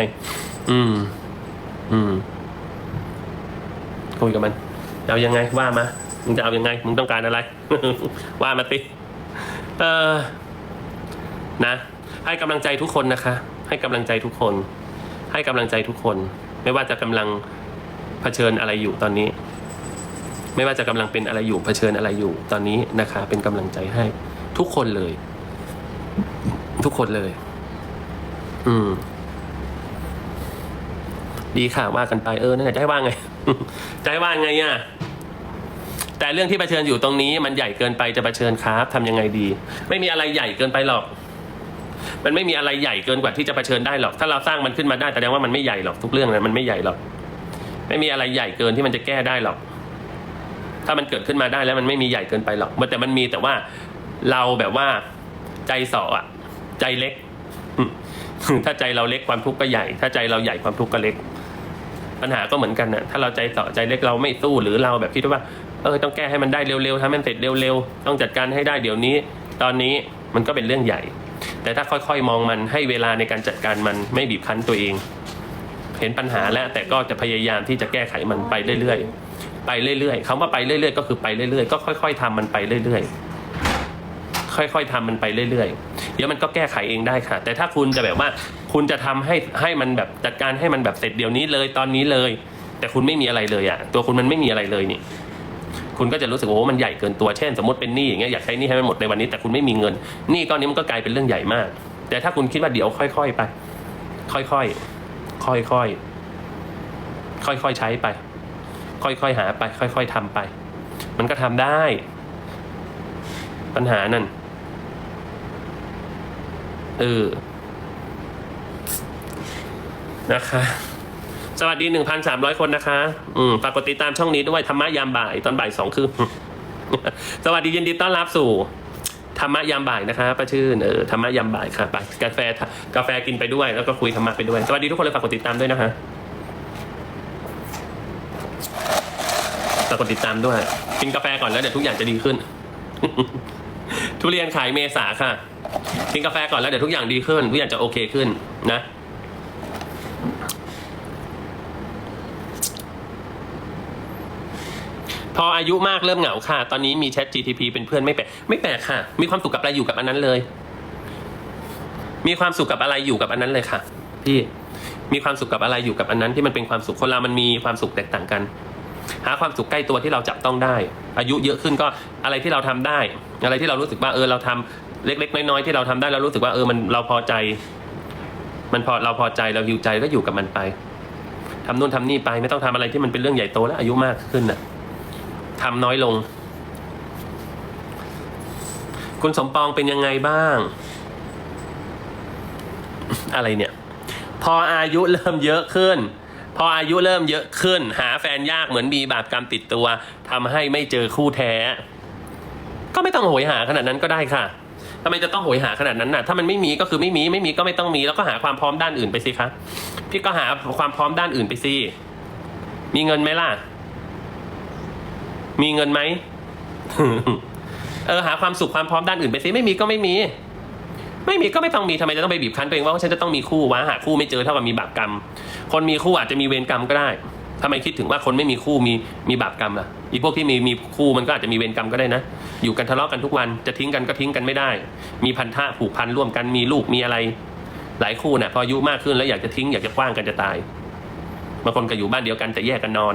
ไงอืม อืม คุยกับมัน เอายังไง ว่ามา มึงจะเอายังไง มึงต้องการอะไร ว่ามาติเออนะ ให้กำลังใจทุกคนนะคะ ให้กำลังใจทุกคน ให้กำลังใจทุกคน ไม่ว่าจะกำลังเผชิญอะไรอยู่ตอนนี้ ไม่ว่าจะกำลังเป็นอะไรอยู่ เผชิญอะไรอยู่ ตอนนี้นะคะ เป็นกำลังใจให้ ทุกคนเลย ทุกคนเลย อืม ดีค่ะว่ากันไปเออนั่นแหละจะให้ว่าไงจะให้ว่าไงอะแต่เรื่องที่เผชิญอยู่ตรงนี้มันใหญ่เกินไปจะเผชิญครับทำยังไงดี ไม่มีอะไรใหญ่เกินไปหรอก มันไม่มีอะไรใหญ่เกินกว่าที่จะเผชิญได้หรอก ถ้าเราสร้างมันขึ้นมาได้แสดงว่ามันไม่ใหญ่หรอกทุกเรื่องนะมันไม่ใหญ่หรอก ไม่มีอะไรใหญ่เกินที่มันจะแก้ได้หรอก ถ้ามันเกิดขึ้นมาได้แล้วมันไม่มีใหญ่เกินไปหรอกมันแต่มันมีแต่ว่าเราแบบว่าใจสออะใจเล็กถ้าใจเราเล็กความทุกข์ก็ใหญ่ ถ้าใจเราใหญ่ความทุกข์ก็เล็ก ปัญหาก็เหมือนกันนะถ้าเราใจต่อใจเล็กเราไม่สู้หรือเราแบบคิดว่าเออต้องแก้ให้มันได้เร็วๆทำให้มันเสร็จเร็วๆต้องจัดการให้ได้เดี๋ยวนี้ ตอนนี้มันก็เป็นเรื่องใหญ่ แต่ถ้าค่อยๆมองมันให้เวลาในการจัดการมันไม่บีบคั้นตัวเอง เห็นปัญหาแล้วแต่ก็จะพยายามที่จะแก้ไขมันไปเรื่อยๆไปเรื่อยๆคำว่าไปเรื่อยๆ ก็คือไปเรื่อยๆ ก็ค่อย ๆทำมันไปเรื่อยๆ ค่อย ๆทำมันไปเรื่อยๆ เดี๋ยวมันก็แก้ไขเองได้ค่ะ แต่ถ้าคุณจะแบบว่าคุณจะทำให้ให้มันแบบจัดการให้มันแบบเสร็จเดี๋ยวนี้เลยตอนนี้เลย แต่คุณไม่มีอะไรเลยอะตัวคุณมันไม่มีอะไรเลยนี่คุณก็จะรู้สึกว่าโอ้มันใหญ่เกินตัวเช่น สมมติเป็นหนี้อย่างเงี้ยอยากใช้หนี้ให้มันหมดในวันนี้แต่คุณไม่มีเงินหนี้ก้อนนี้มันก็กลายเป็นเรื่องใหญ่มาก แต่ถ้าคุณคิดว่าเดี๋ยวค่อย ๆ ไป ค่อยๆค่อยๆค่อยๆใช้ไป ค่อยๆหาไป ค่อย ๆทำไป มันก็ทำได้ ปัญหานั่น เออ นะคะ สวัสดีหนึ่งพันสามร้อยคนนะคะ อืมฝากกดติดตามช่องนี้ด้วยธรรมะยามบ่ายตอนบ่ายสองครึ่งสวัสดียินดีต้อนรับสู่ธรรมะยามบ่ายนะคะป้าชื่นเออธรรมะยามบ่ายค่ะไปกาแฟกาแฟกินไปด้วย แล้วก็คุยธรรมะไปด้วย สวัสดีทุกคนเลยฝากกดติดตามด้วยนะคะฝากกดติดตามด้วย กินกาแฟก่อนแล้วเดี๋ยวทุกอย่างจะดีขึ้น ทุเรียนขายเมษาค่ะ กินกาแฟก่อนแล้วเดี๋ยวทุกอย่างดีขึ้นทุกอย่างจะโอเคขึ้นนะ พออายุมากเริ่มเหงาค่ะ ตอนนี้มี Chat GTP เป็นเพื่อนไม่แปลกไม่แปลกค่ะ มีความสุขกับอะไรอยู่กับอันนั้นเลย มีความสุขกับอะไรอยู่กับอันนั้นเลยค่ะ พี่มีความสุขกับอะไรอยู่กับอันนั้นที่มันเป็นความสุขคนเรามันมีความสุขแตกต่างกัน หาความสุขใกล้ตัวที่เราจับต้องได้ อายุเยอะขึ้นก็อะไรที่เราทำได้ อะไรที่เรารู้สึกว่าเออเราทำ เล็ก ๆ น้อยๆที่เราทำได้เรารู้สึกว่าเออมันเราพอใจ มันพอเราพอใจเราหิวใจก็อยู่กับมันไปทำนู่นทำนี่ไป ไม่ต้องทำอะไรที่มันเป็นเรื่องใหญ่โตแล้วอายุมากขึ้นน่ะทำน้อยลง คุณสมปองเป็นยังไงบ้าง อะไรเนี่ย พออายุเริ่มเยอะขึ้น พออายุเริ่มเยอะขึ้น หาแฟนยากเหมือนมีบาปกรรมติดตัวทำให้ไม่เจอคู่แท้ ก็ไม่ต้องโหยหาขนาดนั้นก็ได้ค่ะ ทำไมจะต้องโหยหาขนาดนั้นน่ะ ถ้ามันไม่มีก็คือไม่มี ไม่มีก็ไม่ต้องมี แล้วก็หาความพร้อมด้านอื่นไปสิคะ พี่ก็หาความพร้อมด้านอื่นไปสิ มีเงินไหมล่ะ มีเงินไหม เออหาความสุขความพร้อมด้านอื่นไปสิ ไม่มีก็ไม่มี ไม่มีก็ไม่ต้องมีทำไมจะต้องไปบีบคั้นตัวเองว่าฉันจะต้องมีคู่วะ หาคู่ไม่เจอเท่ากับมีบาปกรรม คนมีคู่อาจจะมีเวรกรรมก็ได้ ทำไมคิดถึงว่าคนไม่มีคู่มีมีบาปกรรมล่ะอีพวกที่มีมีคู่มันก็อาจจะมีเวรกรรมก็ได้นะ อยู่กันทะเลาะกันทุกวันจะทิ้งกันก็ทิ้งกันไม่ได้ มีพันธะผูกพันร่วมกันมีลูกมีอะไร หลายคู่น่ะพออายุมากขึ้นแล้วอยากจะทิ้งอยากจะกว้างกันจะตายบางคนก็อยู่บ้านเดียวกันแต่แยกกันนอน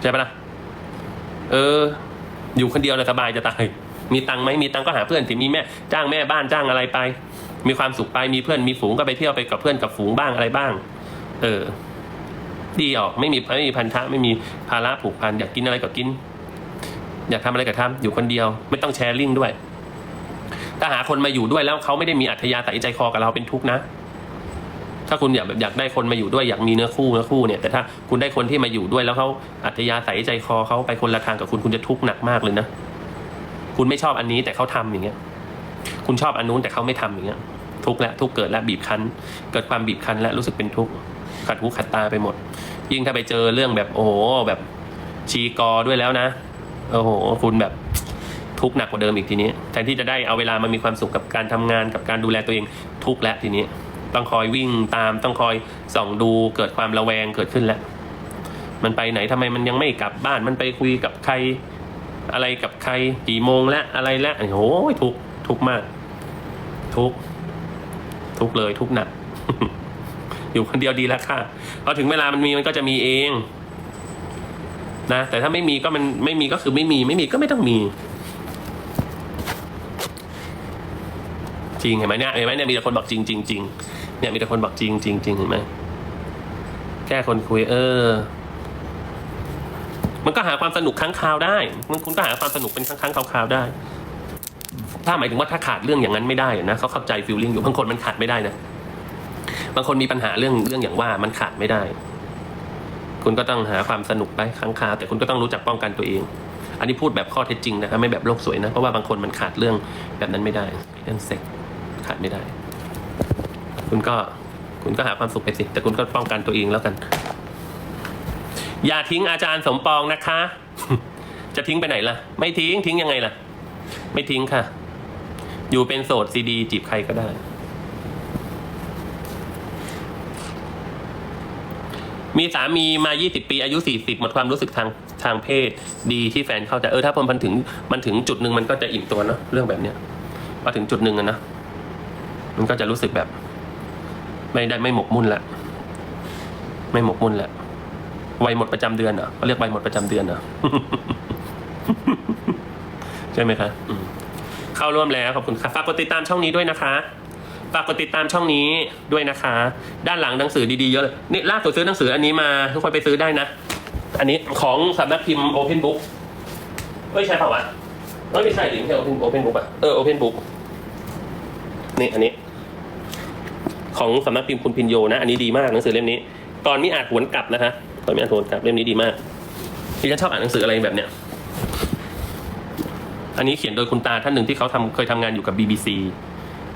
ใช่ปะล่ะเออ อยู่คนเดียวนะสบายจะตายมีตังค์ไหมมีตังค์ก็หาเพื่อนสิมีแม่จ้างแม่บ้านจ้างอะไรไป มีความสุขไปมีเพื่อนมีฝูงก็ไปเที่ยวไปกับเพื่อนกับฝูงบ้างอะไรบ้าง เออ ดีออกไม่มีไม่มีพันธะไม่มีภาระผูกพันอยากกินอะไรก็กิน อยากทำอะไรก็ทำอยู่คนเดียว ไม่ต้องแชร์ลิงด้วย ถ้าหาคนมาอยู่ด้วยแล้วเขาไม่ได้มีอัธยาศัยใจคอกับเราเป็นทุกข์นะ ถ้าคุณอยากแบบอยากได้คนมาอยู่ด้วยอยากมีเนื้อคู่เนื้อคู่เนี่ยแต่ถ้าคุณได้คนที่มาอยู่ด้วยแล้วเขาอัธยาศัยใจคอเขาไปคนละทางกับคุณคุณจะทุกข์หนักมากเลยนะคุณไม่ชอบอันนี้แต่เขาทำอย่างเงี้ย คุณชอบอันนู้นแต่เขาไม่ทำอย่างเงี้ย ทุกข์แล้วทุกข์เกิดแล้วบีบคั้น เกิดความบีบคั้นและรู้สึกเป็นทุกข์ ขัดหูขัดตาไปหมด ยิ่งถ้าไปเจอเรื่องแบบโอ้โหแบบชีกอด้วยแล้วนะโอ้โหคุณแบบทุกข์หนักกว่าเดิมอีกทีนี้แทนที่จะได้เอาเวลามามีความสุขกับการทำงานกับการดูแลตัวเองทุกแล้วทีนี้ ต้องคอยวิ่งตามต้องคอยส่องดูเกิดความระแวงเกิดขึ้นแล้ว มันไปไหนทำไมมันยังไม่กลับบ้านมันไปคุยกับใครอะไรกับใครกี่โมงแล้วอะไรแล้วโอ้โหทุกทุกมาก ทุก ทุกเลยทุกหนัก อยู่คนเดียวดีแล้วค่ะพอถึงเวลามันมีมันก็จะมีเองนะแต่ถ้าไม่มีก็มันไม่มีก็คือไม่มีไม่มีก็ไม่ต้องมี จริงเห็นไหมเนี่ยเห็นไหมเนี่ยมีแต่คนบอกจริงจริงจริงเนี่ยมีแต่คนบอกจริงจริงจริงเห็นไหมแค่คนคุย เออ มันก็หาความสนุกครั้งคราวได้มันคุณก็หาความสนุกเป็นครั้งครั้งคราวคราวได้ ถ้าหมายถึงว่าถ้าขาดเรื่องอย่างนั้นไม่ได้นะเขาเข้าใจฟีลลิ่งอยู่บางคนมันขาดไม่ได้นะ บางคนมีปัญหาเรื่องเรื่องอย่างว่ามันขาดไม่ได้ คุณก็ต้องหาความสนุกไปครั้งคราวแต่คุณก็ต้องรู้จักป้องกันตัวเอง อันนี้พูดแบบข้อเท็จจริงนะครับไม่แบบโลกสวยนะ เพราะว่าบางคนมันขาดเรื่องแบบนั้นไม่ได้ เรื่องเซ็กขาดไม่ได้ คุณก็คุณก็หาความสุขไปสิ แต่คุณก็ป้องกันตัวเองแล้วกัน อย่าทิ้งอาจารย์สมปองนะคะ จะทิ้งไปไหนล่ะ ไม่ทิ้งทิ้งยังไงล่ะ ไม่ทิ้งค่ะ อยู่เป็นโสดซีดีจีบใครก็ได้ มีสามีมา 20 ปี อายุ 40 หมดความรู้สึกทางทางเพศ ดีที่แฟนเข้าใจเออถ้าพอมันถึงมันถึงจุดหนึ่งมันก็จะอิ่มตัวเนอะเรื่องแบบเนี้ยพอถึงจุดหนึ่งอะนะมันก็จะรู้สึกแบบ ไม่ได้ไม่หมกมุ่นละไม่หมกมุ่นละวัยหมดประจำเดือนเหรอเขาเรียกวัยหมดประจำเดือนเหรอใช่ไหมคะมเข้าร่วมแล้วขอบคุณค่ะฝากกดติดตามช่องนี้ด้วยนะคะ ฝากกดติดตามช่องนี้ด้วยนะคะ ด้านหลังหนังสือดีๆเยอะเลยนี่ล่าสุดซื้อหนังสืออันนี้มาทุกคนไปซื้อได้นะ อันนี้ของสำนักพิมพ์ Open Book ไม่ใช่เปล่าวะเอ้ยไม่ใช่ดิไม่ใช่ Open Open Book อะเออ Open Book นี่อันนี้ ของสำนักพิมพ์คุณพินโยนะอันนี้ดีมากหนังสือเล่มนี้ ตอนนี้อ่าจหวนกลับนะคะตอนนี้อ่าจหวนกลับเล่มนี้ดีมากที่ฉันชอบอ่านหนังสืออะไรแบบเนี้ยอันนี้เขียนโดยคุณตาท่านหนึ่งที่เขาทำเคยทำงานอยู่กับ BBC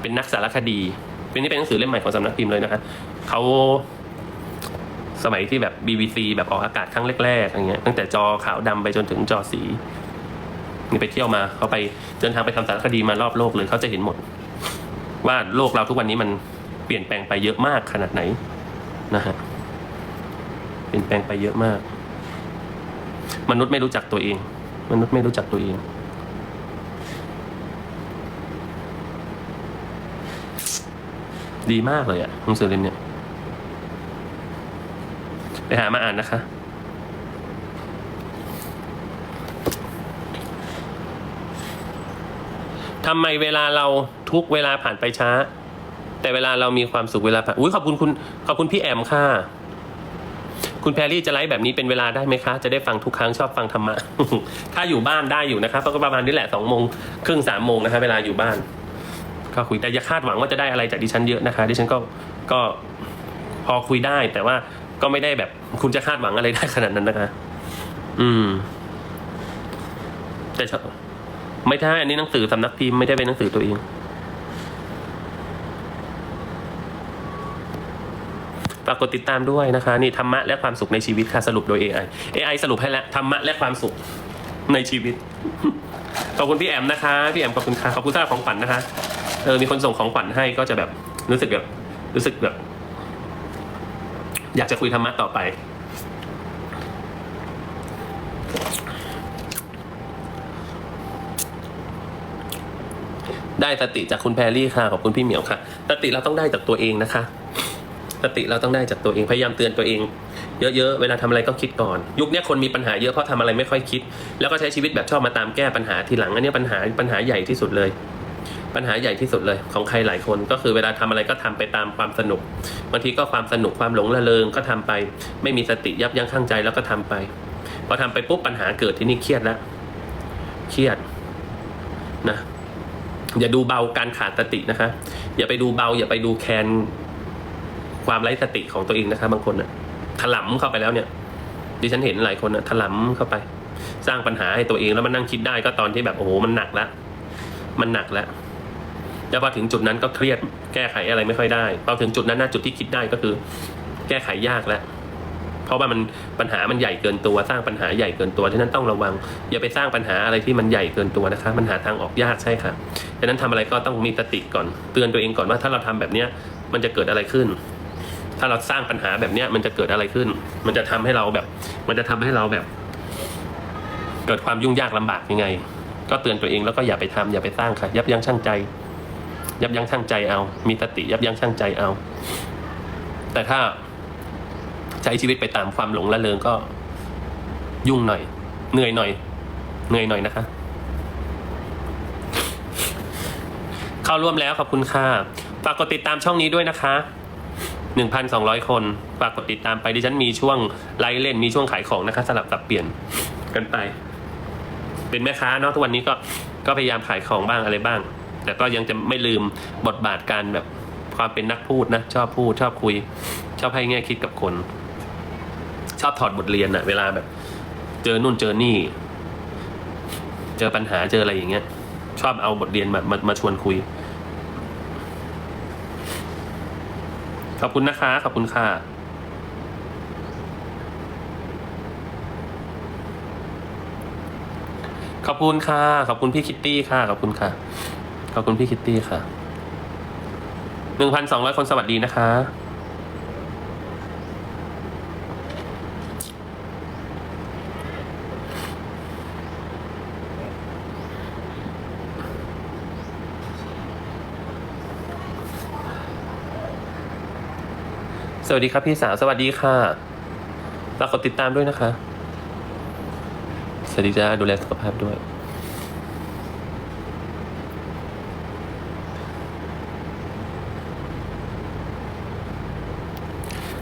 เป็นนักสารคดีเป็นนี่เป็นหนังสือเล่มใหม่ของสำนักพิมพ์เลยนะคะเขาสมัยที่แบบ BBC แบบออกอากาศครั้งแรกๆอย่างเงี้ยตั้งแต่จอขาวดำไปจนถึงจอสีนี่ไปเที่ยวมาเขาไปเดินทางไปทำสารคดีมารอบโลกเลยเขาจะเห็นหมด ว่าโลกเราทุกวันนี้มันเปลี่ยนแปลงไปเยอะมากขนาดไหนนะฮะเปลี่ยนแปลงไปเยอะมาก มนุษย์ไม่รู้จักตัวเอง มนุษย์ไม่รู้จักตัวเอง ดีมากเลยอะหนังสือเล่มเนี้ยไปหามาอ่านนะคะ ทำไมเวลาเราทุกเวลาผ่านไปช้า แต่เวลาเรามีความสุขเวลาผ่าน อุ้ยขอบคุณคุณขอบคุณพี่แอมค่ะ คุณแพรรี่จะไลฟ์แบบนี้เป็นเวลาได้ไหมคะ จะได้ฟังทุกครั้งชอบฟังธรรมะ ถ้าอยู่บ้านได้อยู่นะครับก็ประมาณนี้แหละสองโมงครึ่งสามโมงนะคะเวลาอยู่บ้าน ก็คุยแต่อย่าคาดหวังว่าจะได้อะไรจากดิฉันเยอะนะคะ ดิฉันก็ก็พอคุยได้ แต่ว่าก็ไม่ได้แบบคุณจะคาดหวังอะไรได้ขนาดนั้นนะคะ อืม แต่ชอบไม่ใช่อันนี้หนังสือสำนักพิมพ์ไม่ได้เป็นหนังสือตัวเองฝากกดติดตามด้วยนะคะ นี่ธรรมะและความสุขในชีวิตค่ะสรุปโดย AI AI สรุปให้แล้วธรรมะและความสุขในชีวิต ขอบคุณพี่แอมนะคะ พี่แอมขอบคุณค่ะ ขอบคุณสำหรับของขวัญนะคะ เออมีคนส่งของขวัญให้ก็จะแบบรู้สึกแบบรู้สึกแบบ อยากจะคุยธรรมะต่อไป ได้สติจากคุณแพรรี่ค่ะขอบคุณพี่เหมียวค่ะสติเราต้องได้จากตัวเองนะคะสติเราต้องได้จากตัวเองพยายามเตือนตัวเอง เยอะๆเวลาทำอะไรก็คิดก่อน ยุคนี้คนมีปัญหาเยอะเพราะทำอะไรไม่ค่อยคิด แล้วก็ใช้ชีวิตแบบชอบมาตามแก้ปัญหาทีหลังอันนี้ปัญหาปัญหาใหญ่ที่สุดเลย ปัญหาใหญ่ที่สุดเลยของใครหลายคนก็คือเวลาทำอะไรก็ทำไปตามความสนุกบางทีก็ความสนุกความหลงระเริงก็ทำไป ไม่มีสติยับยั้งชั่งใจแล้วก็ทำไปพอทำไปปุ๊บปัญหาเกิดที่นี่เครียดแล้วเครียดนะอย่าดูเบาการขาดสตินะคะ อย่าไปดูเบา อย่าไปดูแคนความไร้สติของตัวเองนะคะ บางคนอะถลำเข้าไปแล้วเนี่ย ดิฉันเห็นหลายคนอะถลำเข้าไป สร้างปัญหาให้ตัวเองแล้วมันนั่งคิดได้ก็ตอนที่แบบโอ้โหมันหนักแล้วมันหนักแล้ว แล้วพอถึงจุดนั้นก็เครียดแก้ไขอะไรไม่ค่อยได้พอถึงจุดนั้นนะจุดที่คิดได้ก็คือ แก้ไขยากแล้วเพราะว่ามันปัญหามันใหญ่เกินตัวสร้างปัญหาใหญ่เกินตัวฉะนั้นต้องระวัง อย่าไปสร้างปัญหาอะไรที่มันใหญ่เกินตัวนะคะมันหาทางออกยากใช่ค่ะฉะนั้นทำอะไรก็ต้องมีสติก่อน เตือนตัวเองก่อนว่าถ้าเราทำแบบเนี้ยมันจะเกิดอะไรขึ้น ถ้าเราสร้างปัญหาแบบเนี้ยมันจะเกิดอะไรขึ้น มันจะทำให้เราแบบ มันจะทำให้เราแบบ เกิดความยุ่งยากลำบากยังไง ก็เตือนตัวเองแล้วก็อย่าไปทำอย่าไปสร้างค่ะ ยับยั้งชั่งใจ ยับยั้งชั่งใจเอา มีสติยับยั้งชั่งใจเอา แต่ถ้าใช้ชีวิตไปตามความหลงละเลงก็ยุ่งหน่อย เหนื่อยหน่อย เหนื่อยหน่อยนะคะ เข้าร่วมแล้วขอบคุณค่ะ ฝากกดติดตามช่องนี้ด้วยนะคะ1,200 คน ฝากกดติดตามไปดิฉันมีช่วงไลฟ์เล่นมีช่วงขายของนะคะ สลับสับเปลี่ยนกันไป เป็นแม่ค้าเนาะทุกวันนี้ก็ก็พยายามขายของบ้างอะไรบ้าง แต่ก็ยังจะไม่ลืมบทบาทการแบบความเป็นนักพูดนะชอบพูดชอบคุย ชอบให้แง่คิดกับคน ชอบถอดบทเรียนอะเวลาแบบ เจอนู่นเจอนี่ เจอปัญหาเจออะไรอย่างเงี้ย ชอบเอาบทเรียนมามามาชวนคุย ขอบคุณนะคะขอบคุณค่ะขอบคุณค่ะ ขอบคุณพี่คิตตี้ค่ะ ขอบคุณค่ะ ขอบคุณพี่คิตตี้ค่ะหนึ่งพันสองร้อยคนสวัสดีนะคะ สวัสดีครับพี่สาว สวัสดีค่ะฝากกดติดตามด้วยนะคะ สวัสดีจ้าดูแลสุขภาพด้วย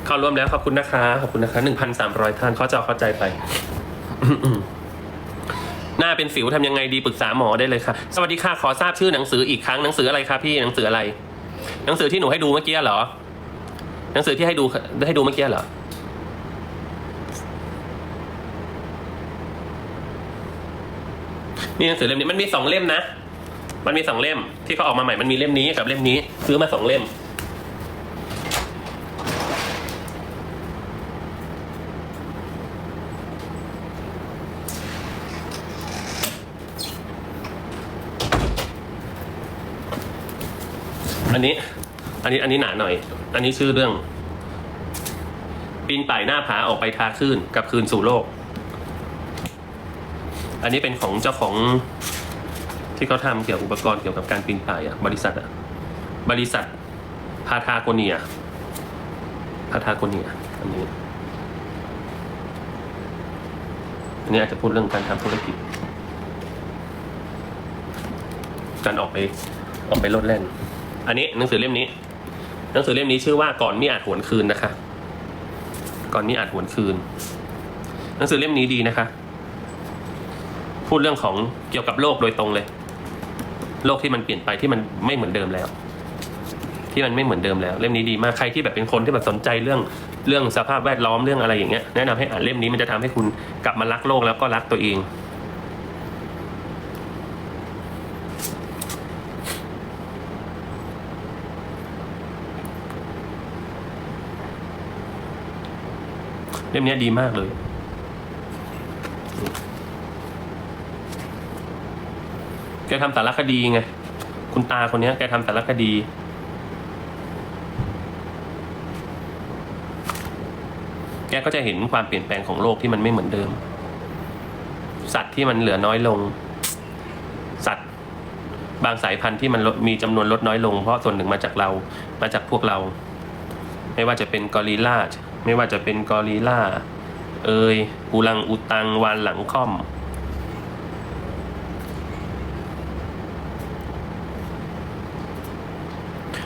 เข้า รวมแล้วขอบคุณนะคะ ขอบคุณนะคะหนึ่งพันสามร้อยท่านเข้าใจเข้าใจไป หน้าเป็นสิวทำยังไงดีปรึกษาหมอได้เลยค่ะ สวัสดีค่ะ ขอทราบชื่อหนังสืออีกครั้งหนังสืออะไรคะพี่หนังสืออะไร หนังสือที่หนูให้ดูเมื่อกี้เหรอ หนังสือที่ให้ดูให้ดูเมื่อกี้เหรอนี่หนังสือเล่มนี้มันมีสองเล่มนะ มันมีสองเล่มที่เขาออกมาใหม่ มันมีเล่มนี้กับเล่มนี้ ซื้อมาสองเล่ม อันนี้ อันนี้อันนี้หนาหน่อย อันนี้ชื่อเรื่อง ปีนป่ายหน้าผาออกไปทาคลื่นกับคืนสู่โลก อันนี้เป็นของเจ้าของที่เขาทำเกี่ยวกับอุปกรณ์เกี่ยวกับการปีนป่ายอะบริษัทอะบริษัทพาทาโกเนียพาทาโกเนียอันนี้อันนี้อาจจะพูดเรื่องการทำธุรกิจ การออกไปออกไปโลดแล่น อันนี้หนังสือเล่มนี้ นังสือเล่มนี้ชื่อว่าก่อนมิอาจหวนคืนนะคะ ก่อนมิอาจหวนคืน หนังสือเล่มนี้ดีนะคะ พูดเรื่องของเกี่ยวกับโลกโดยตรงเลย โลกที่มันเปลี่ยนไปที่มันไม่เหมือนเดิมแล้ว ที่มันไม่เหมือนเดิมแล้ว เล่มนี้ดีมากใครที่แบบเป็นคนที่แบบสนใจเรื่องเรื่องสภาพแวดล้อมเรื่องอะไรอย่างเงี้ยแนะนำให้อ่านเล่มนี้มันจะทำให้คุณกลับมารักโลกแล้วก็รักตัวเอง ล่มนี้ดีมากเลยแกทำสารคดีไง คุณตาคนนี้แกทำสารคดี แกก็จะเห็นความเปลี่ยนแปลงของโลกที่มันไม่เหมือนเดิม สัตว์ที่มันเหลือน้อยลง สัตว์บางสายพันธุ์ที่มันมีจำนวนลดน้อยลง เพราะส่วนหนึ่งมาจากเรา มาจากพวกเรา ไม่ว่าจะเป็นกอริลลา ไม่ว่าจะเป็นกอริลลาเอยอูลังอูตังวานหลังค่อม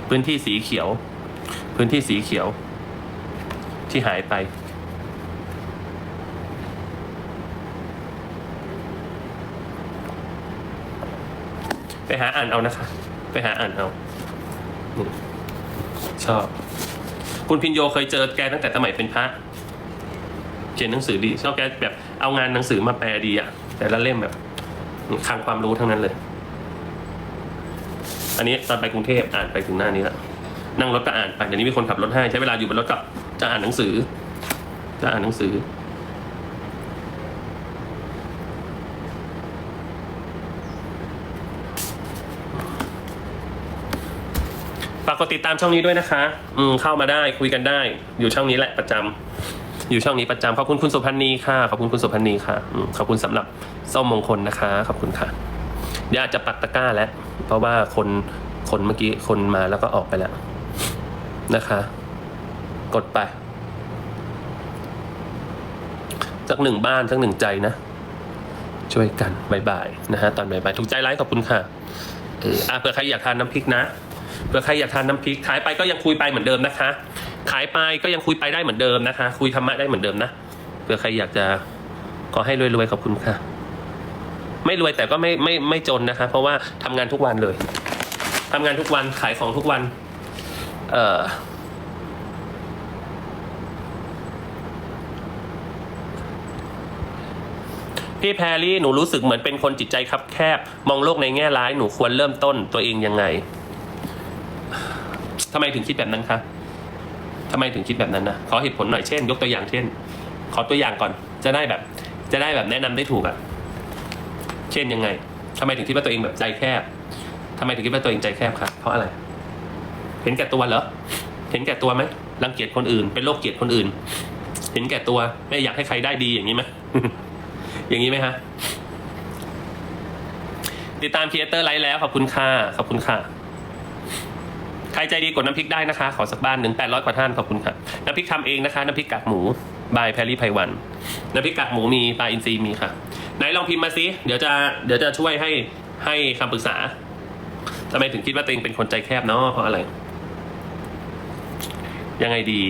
พื้นที่สีเขียว พื้นที่สีเขียว ที่หายไปไปหาอ่านเอานะคะ ไปหาอ่านเอา ชอบ คุณพินโยเคยเจอแกตั้งแต่สมัยเป็นพระเขียนหนังสือดีชอบแกแบบเอางานหนังสือมาแปลดีอะแต่ละเล่มแบบคลังความรู้ทั้งนั้นเลย อันนี้ตอนไปกรุงเทพอ่านไปถึงหน้านี้ละนั่งรถก็อ่านไปเดี๋ยวนี้มีคนขับรถให้ใช้เวลาอยู่บนรถกับจะอ่านหนังสือ จะอ่านหนังสือ ฝากกดติดตามช่องนี้ด้วยนะคะ อืมเข้ามาได้คุยกันได้ อยู่ช่องนี้แหละประจำอยู่ช่องนี้ประจำขอบคุณคุณสุพันธ์นีค่ะขอบคุณคุณสุพันธ์นีค่ะอืมขอบคุณสำหรับส้มมงคลนะคะขอบคุณค่ะเดี๋ยวอาจจะปักตะกร้าแล้ว เพราะว่าคนคนเมื่อกี้คนมาแล้วก็ออกไปแล้วนะคะ กดไปสักหนึ่งบ้านสักหนึ่งใจนะ ช่วยกันบายบายนะฮะตอนบายบายถูกใจไลค์ขอบคุณค่ะเอออะเผื่อใครอยากทานน้ำพริกนะ เผื่อใครอยากทานน้ำพริกขายไปก็ยังคุยไปเหมือนเดิมนะคะ ขายไปก็ยังคุยไปได้เหมือนเดิมนะคะ คุยธรรมะได้เหมือนเดิมนะเผื่อใครอยากจะขอให้รวยๆขอบคุณค่ะ ไม่รวยแต่ก็ไม่ไม่ไม่จนนะคะ เพราะว่าทำงานทุกวันเลยทำงานทุกวันขายของทุกวัน เอ่อพี่แพรรี่หนูรู้สึกเหมือนเป็นคนจิตใจคับแคบ มองโลกในแง่ร้ายหนูควรเริ่มต้นตัวเองยังไง ทำไมถึงคิดแบบนั้นคะทำไมถึงคิดแบบนั้นนะขอเหตุผลหน่อยเช่น ยกตัวอย่างเช่น ขอตัวอย่างก่อน จะได้แบบ จะได้แบบแนะนำได้ถูกอะเช่นยังไงทำไมถึงคิดว่าตัวเองแบบใจแคบทำไมถึงคิดว่าตัวเองใจแคบครับเพราะอะไร เห็นแก่ตัวเหรอ เห็นแก่ตัวไหมรังเกียจคนอื่น เป็นโรคเกียดคนอื่น เห็นแก่ตัว ไม่อยากให้ใครได้ดีอย่างนี้ไหมอย่างนี้ไหมฮะติดตามครีเอเตอร์ไลฟ์แล้วขอบคุณค่ะขอบคุณค่ะ ใครใจดีกดน้ำพริกได้นะคะ ขอสักบ้านหนึ่งแปดร้อยกว่าท่านขอบคุณค่ะน้ำพริกทำเองนะคะ น้ำพริกกากหมูบายแพรรี่ไพวันน้ำพริกกากหมูมีปลาอินทรีมีค่ะ ไหนลองพิมพ์มาสิเดี๋ยวจะเดี๋ยวจะช่วยให้ให้คำปรึกษาทำไมถึงคิดว่าตัวเองเป็นคนใจแคบเนาะเพราะอะไร ยังไงดี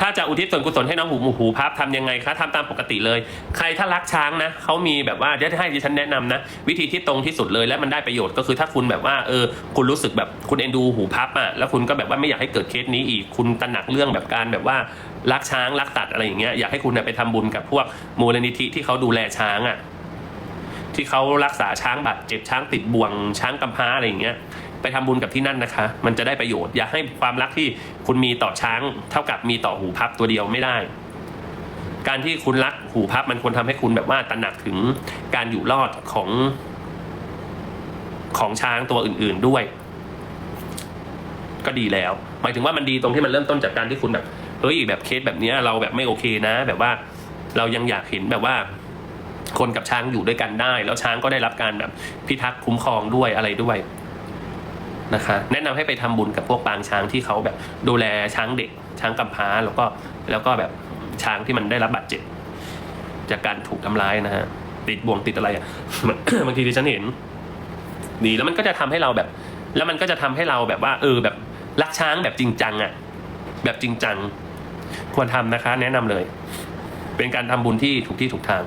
ถ้าจะอุทิศส่วนกุศลให้น้องหูหมูหูพับทำยังไงคะทำตามปกติเลย ใครถ้ารักช้างนะเขามีแบบว่าเดี๋ยวให้ดิฉันแนะนำนะ วิธีที่ตรงที่สุดเลยและมันได้ประโยชน์ก็คือถ้าคุณแบบว่าเออคุณรู้สึกแบบคุณเอ็นดูหูพับอะแล้วคุณก็แบบว่าไม่อยากให้เกิดเคสนี้อีกคุณตระหนักเรื่องแบบการแบบว่ารักช้างรักตัดอะไรอย่างเงี้ยอยากให้คุณไปทำบุญกับพวกมูลนิธิที่เขาดูแลช้างอะที่เขารักษาช้างบาดเจ็บช้างติดบ่วงช้างกำพร้าอะไรอย่างเงี้ย ไปทำบุญกับที่นั่นนะคะ มันจะได้ประโยชน์ อย่าให้ความรักที่คุณมีต่อช้าง เท่ากับมีต่อหูพับตัวเดียวไม่ได้ การที่คุณรักหูพับมันควรทำให้คุณแบบว่าตระหนักถึงการอยู่รอดของของช้างตัวอื่น ๆด้วย ก็ดีแล้ว หมายถึงว่ามันดีตรงที่มันเริ่มต้นจากการที่คุณแบบเฮ้ยแบบเคสแบบนี้เราแบบไม่โอเคนะ แบบว่าเรายังอยากเห็นแบบว่า คนกับช้างอยู่ด้วยกันได้ แล้วช้างก็ได้รับการแบบพิทักษ์คุ้มครองด้วยอะไรด้วย นะคะ แนะนำให้ไปทำบุญกับพวกปางช้างที่เขาแบบดูแลช้างเด็ก ช้างกำพร้าแล้วก็แล้วก็แบบช้างที่มันได้รับบาดเจ็บจากการถูกทำร้ายนะฮะติดบ่วงติดอะไรอะบางทีที่ฉันเห็น ดีแล้วมันก็จะทำให้เราแบบ แล้วมันก็จะทำให้เราแบบว่า เออแบบรักช้างแบบจริงจังอะแบบจริงจัง ควรทำนะคะ แนะนำเลย เป็นการทำบุญที่ถูกที่ถูกทาง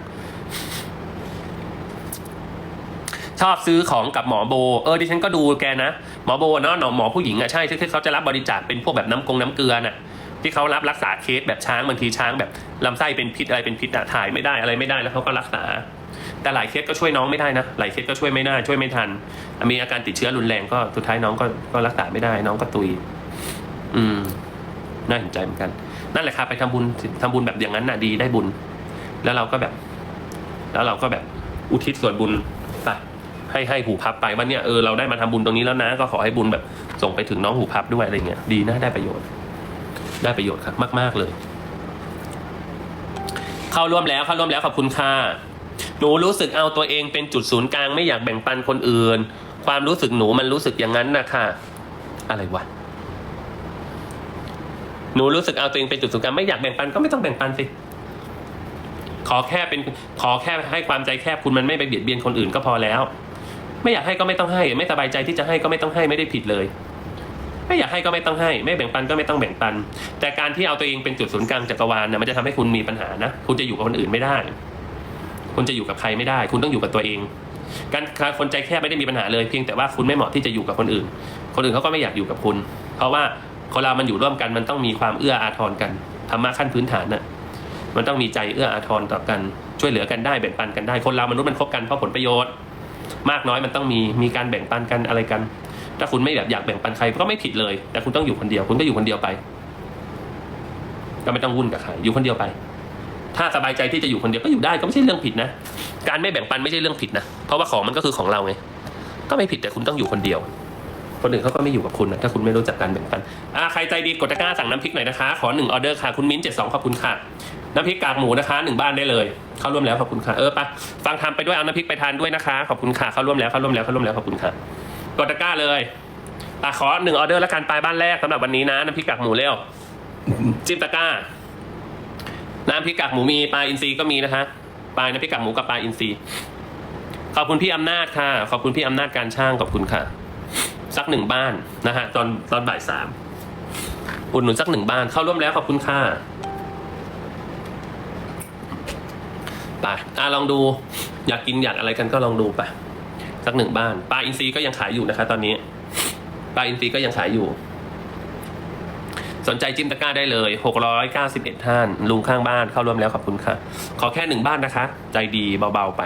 ชอบซื้อของกับหมอโบ เออดิฉันก็ดูแกนะ มอโบเนาะหนอหมอผู้หญิงอะใช่ที่เขาจะรับบริจาคเป็นพวกแบบน้ำกงน้ำเกลือน่ะที่เขารับรักษาเคสแบบช้างบางทีช้างแบบลำไส้เป็นพิษอะไรเป็นพิษอะถ่ายไม่ได้อะไรไม่ได้แล้วเขาก็รักษา แต่หลายเคสก็ช่วยน้องไม่ได้นะหลายเคสก็ช่วยไม่ได้ช่วยไม่ทัน มีอาการติดเชื้อรุนแรงก็สุดท้ายน้องก็ก็รักษาไม่ได้น้องก็ตุย อืมน่าเห็นใจเหมือนกัน นั่นแหละครับไปทำบุญทำบุญแบบอย่างนั้นน่ะดีได้บุญ แล้วเราก็แบบ แล้วเราก็แบบอุทิศส่วนบุญ ให้ให้หูพับไปว่าเนี่ยเออเราได้มาทำบุญตรงนี้แล้วนะ ก็ขอให้บุญแบบส่งไปถึงน้องหูพับด้วยอะไรเงี้ยดีนะได้ประโยชน์ ได้ประโยชน์ครับมาก ๆเลย เข้าร่วมแล้วเข้าร่วมแล้วขอบคุณค่ะหนูรู้สึกเอาตัวเองเป็นจุดศูนย์กลางไม่อยากแบ่งปันคนอื่น ความรู้สึกหนูมันรู้สึกอย่างนั้นนะค่ะอะไรวะหนูรู้สึกเอาตัวเองเป็นจุดศูนย์กลางไม่อยากแบ่งปันก็ไม่ต้องแบ่งปันสิขอแค่เป็นขอแค่ให้ความใจแคบคุณมันไม่ไปเบียดเบียนคนอื่นก็พอแล้ว ไม่อยากให้ก็ไม่ต้องให้ ไม่สบายใจที่จะให้ก็ไม่ต้องให้ไม่ได้ผิดเลย ไม่อยากให้ก็ไม่ต้องให้ ไม่แบ่งปันก็ไม่ต้องแบ่งปัน แต่การที่เอาตัวเองเป็นจุดศูนย์กลางจักรวาลนะมันจะทำให้คุณมีปัญหานะคุณจะอยู่กับคนอื่นไม่ได้ คุณจะอยู่กับใครไม่ได้ คุณต้องอยู่กับตัวเองการการคนใจแคบไม่ได้มีปัญหาเลย เพียงแต่ว่าคุณไม่เหมาะที่จะอยู่กับคนอื่น คนอื่นเขาก็ไม่อยากอยู่กับคุณ เพราะว่าคนเรามันอยู่ร่วมกันมันต้องมีความเอื้ออาทรกันธรรมะขั้นพื้นฐานน่ะมันต้องมีใจเอื้ออาทรต่อกันช่วยเหลือกันได้แบ่งปันกันได้ คนเรามนุษย์มันคบกันเพราะผลประโยชน์ มากน้อยมันต้องมีมีการแบ่งปันกันอะไรกัน ถ้าคุณไม่แบบอยากแบ่งปันใครก็ไม่ผิดเลย แต่คุณต้องอยู่คนเดียว คุณก็อยู่คนเดียวไป ก็ไม่ต้องวุ่นกับใครอยู่คนเดียวไป ถ้าสบายใจที่จะอยู่คนเดียวก็อยู่ได้ก็ไม่ใช่เรื่องผิดนะ การไม่แบ่งปันไม่ใช่เรื่องผิดนะเพราะว่าของมันก็คือของเราไงก็ไม่ผิดแต่คุณต้องอยู่คนเดียวคนอื่นเขาก็ไม่อยู่กับคุณนะถ้าคุณไม่รู้จักการแบ่งปันอ่าใครใจดีกดตะกร้าสั่งน้ำพริกหน่อยนะคะ ขอหนึ่งออเดอร์ค่ะ คุณมิ้นเจ็ดสองขอบคุณค่ะ น้ำพริกกากหมูนะคะหนึ่งบ้านได้เลย เข้าร่วมแล้วขอบคุณค่ะเออปะฟังทำไปด้วยเอาน้ำพริกไปทานด้วยนะคะ ขอบคุณค่ะเข้าร่วมแล้วเข้าร่วมแล้วเข้าร่วมแล้วขอบคุณค่ะกดตะกร้าเลยอะขอหนึ่งออเดอร์แล้วกันปลายบ้านแรกสำหรับวันนี้นะน้ำพริกกากหมูเร็วจิ้มตะกร้า น้ำพริกกากหมูมีปลาอินทรีก็มีนะคะปลาน้ำพริกกากหมูกับปลาอินทรีขอบคุณพี่อำนาจค่ะ ขอบคุณพี่อำนาจการช่างขอบคุณค่ะ สักหนึ่งบ้านนะฮะตอนตอนบ่ายสามอุดหนุนสักหนึ่งบ้านเข้าร่วมแล้วขอบคุณค่ะ ไปอะลองดูอยากกินอยากอะไรกันก็ลองดูไปสักหนึ่งบ้านปลาอินทรีก็ยังขายอยู่นะคะ ตอนนี้ปลาอินทรีก็ยังขายอยู่ สนใจจิ้มตะกร้าได้เลย691ท่าน ลุงข้างบ้านเข้าร่วมแล้วขอบคุณค่ะ ขอแค่หนึ่งบ้านนะคะ ใจดีเบาๆไป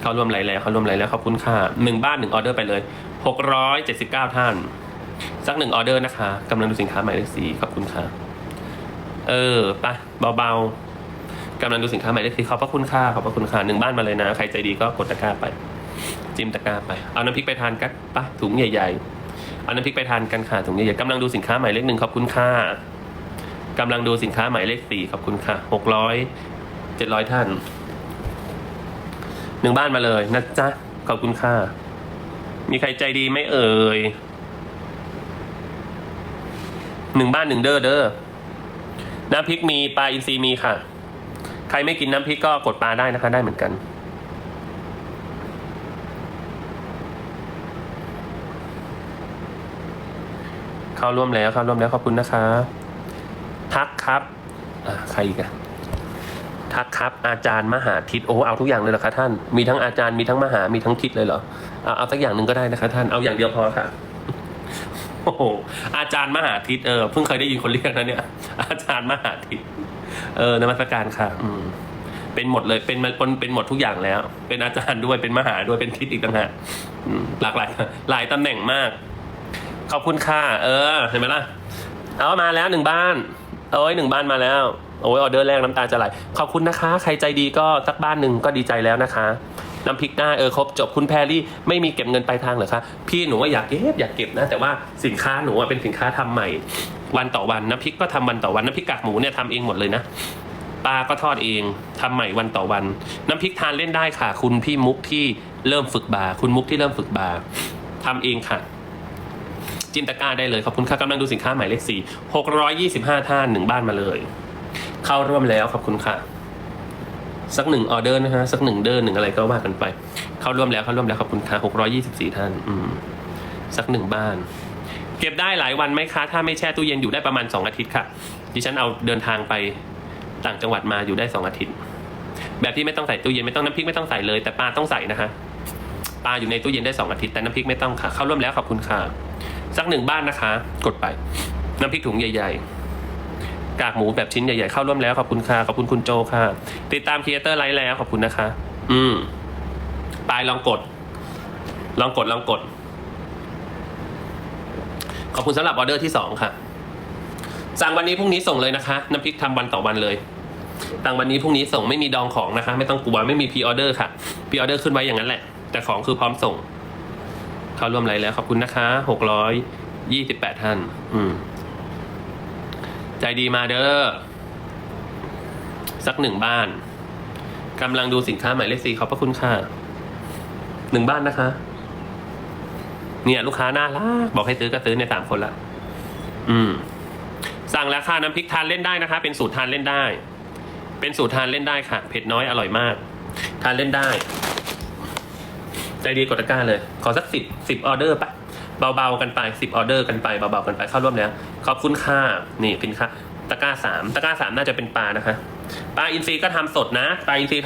เข้าร่วมไลแล้วเข้าร่วมไลแล้วขอบคุณค่ะหนึ่งบ้านหนึ่งออเดอร์ไปเลย679ท่าน สักหนึ่งออเดอร์นะคะกำลังดูสินค้าหมายเลขสี่ขอบคุณค่ะ เออไปเบาๆ กำลังดูสินค้าใหมายเลขสี่ขอบพระคุณค่ะขอบพระคุณค่ะหนึ่งบ้านมาเลยนะ ใครใจดีก็กดตะกร้าไป จิ้มตะกร้าไปเอาน้ำพริกไปทานกันปะถุงใหญ่ ๆ เอาน้ำพริกไปทานกันค่ะถุงใหญ่ๆกำลังดูสินค้าหมายเลขหนึ่งขอบคุณค่ะกำลังดูสินค้าหมายเลขสี่ขอบคุณค่ะหกร้อยเจ็ดร้อยท่านหนึ่งบ้านมาเลยนะจ๊ะขอบคุณค่ะมีใครใจดีไหมเอ่ยหนึ่งบ้านหนึ่งเด้อเด้อน้ำพริกมีปลาอินทรีมีค่ะ ใครไม่กินน้ำพริกก็กดปลาได้นะคะ ได้เหมือนกัน เข้าร่วมแล้วเข้าร่วมแล้วขอบคุณนะคะ ทักครับใครอีกอะทักครับอาจารย์มหาทิศโอ้เอาทุกอย่างเลยเหรอคะท่านมีทั้งอาจารย์มีทั้งมหา มีทั้งทิศเลยเหรอเอาเอาสักอย่างหนึ่งก็ได้นะคะ ท่านเอาอย่างเดียวพอค่ะโอ้โหอาจารย์มหาทิศเออเพิ่งเคยได้ยินคนเรียกนะเนี่ย อาจารย์มหาทิศ เออนมัสการค่ะอืมเป็นหมดเลยเป็นเป็นเป็นหมดทุกอย่างแล้ว เป็นอาจารย์ด้วยเป็นมหาด้วยเป็นทิศอีกต่างหากอืมหลากหลายหลายตำแหน่งมาก ขอบคุณค่ะเออเห็นไหมล่ะเอามาแล้วหนึ่งบ้านโอ้ยหนึ่งบ้านมาแล้วโอ้ยออเดอร์แรกน้ำตาจะไหลขอบคุณนะคะ ใครใจดีก็สักบ้านหนึ่งก็ดีใจแล้วนะคะน้ำพริกหน้าเออครบจบคุณแพรรี่ไม่มีเก็บเงินปลายทางเหรอคะพี่หนูว่าอยากเก็บอยากเก็บนะ แต่ว่าสินค้าหนูว่าเป็นสินค้าทำใหม่ วันต่อวันน้ำพริกก็ทำวันต่อวันน้ำพริกกากหมูเนี่ยทำเองหมดเลยนะปลาก็ทอดเองทำใหม่วันต่อวัน น้ำพริกทานเล่นได้ค่ะ คุณพี่มุกที่เริ่มฝึกบาคุณมุกที่เริ่มฝึกบาร์ทำเองค่ะ จินตะกร้าได้เลยขอบคุณค่ะกำลังดูสินค้าหมายเลขสี่หกร้อยยี่สิบห้าท่านหนึ่งบ้านมาเลย เข้าร่วมแล้วขอบคุณค่ะ สักหนึ่งออเดอร์นะฮะสักหนึ่งเดอร์หนึ่งอะไรก็ว่ากันไป เข้าร่วมแล้วเข้าร่วมแล้วขอบคุณค่ะหกร้อยี่สิบสี่ท่าน อืม สักหนึ่งบ้าน เก็บได้หลายวันไหมคะ ถ้าไม่แช่ตู้เย็นอยู่ได้ประมาณสองอาทิตย์ค่ะ ดิฉันเอาเดินทางไปต่างจังหวัดมาอยู่ได้สองอาทิตย์ แบบที่ไม่ต้องใส่ตู้เย็นไม่ต้องน้ำพริกไม่ต้องใส่เลย แต่ปลาต้องใส่นะคะปลาอยู่ในตู้เย็นได้สองอาทิตย์แต่น้ำพริกไม่ต้องค่ะ เข้าร่วมแล้วขอบคุณค่ะ สักหนึ่งบ้านนะคะ กดไป น้ำพริกถุงใหญ่ ๆ กากหมูแบบชิ้นใหญ่ๆเข้าร่วมแล้วขอบคุณค่ะขอบคุณคุณโจค่ะ ติดตามครีเอเตอร์ไลฟ์แล้วขอบคุณนะคะ อืมปลายลองกด ลองกดลองกด ขอบคุณสำหรับออเดอร์ที่สองค่ะ สั่งวันนี้พรุ่งนี้ส่งเลยนะคะ น้ำพริกทำวันต่อวันเลยสั่งวันนี้พรุ่งนี้ส่งไม่มีดองของนะคะ ไม่ต้องกลัวไม่มีพรีออเดอร์ค่ะพรีออเดอร์ขึ้นไว้อย่างนั้นแหละ แต่ของคือพร้อมส่ง เข้าร่วมไลฟ์แล้วขอบคุณนะคะหกร้อยยี่สิบแปดท่าน อืม ใจดีมาเด้อสักหนึ่งบ้านกำลังดูสินค้าหมายเลขสี่ขอบพระคุณค่ะหนึ่งบ้านนะคะ เนี่ย ลูกค้าน่ารักบอกให้ซื้อก็ซื้อในสามคนละอืม สั่งแล้วค่ะน้ำพริกทานเล่นได้นะคะ เป็นสูตรทานเล่นได้ เป็นสูตรทานเล่นได้ค่ะ เผ็ดน้อยอร่อยมาก ทานเล่นได้ใจดีกดตะกร้าเลย ขอสักสิบสิบออเดอร์ปะเบาๆกันไปสิบออเดอร์กันไปเบาๆกันไปเข้าร่วมแล้ว ขอบคุณค่ะนี่เป็นค่ะตะกร้าสามตะกร้าสามน่าจะเป็นปลานะคะปลาอินทรีก็ทำสดนะปลาอินทรี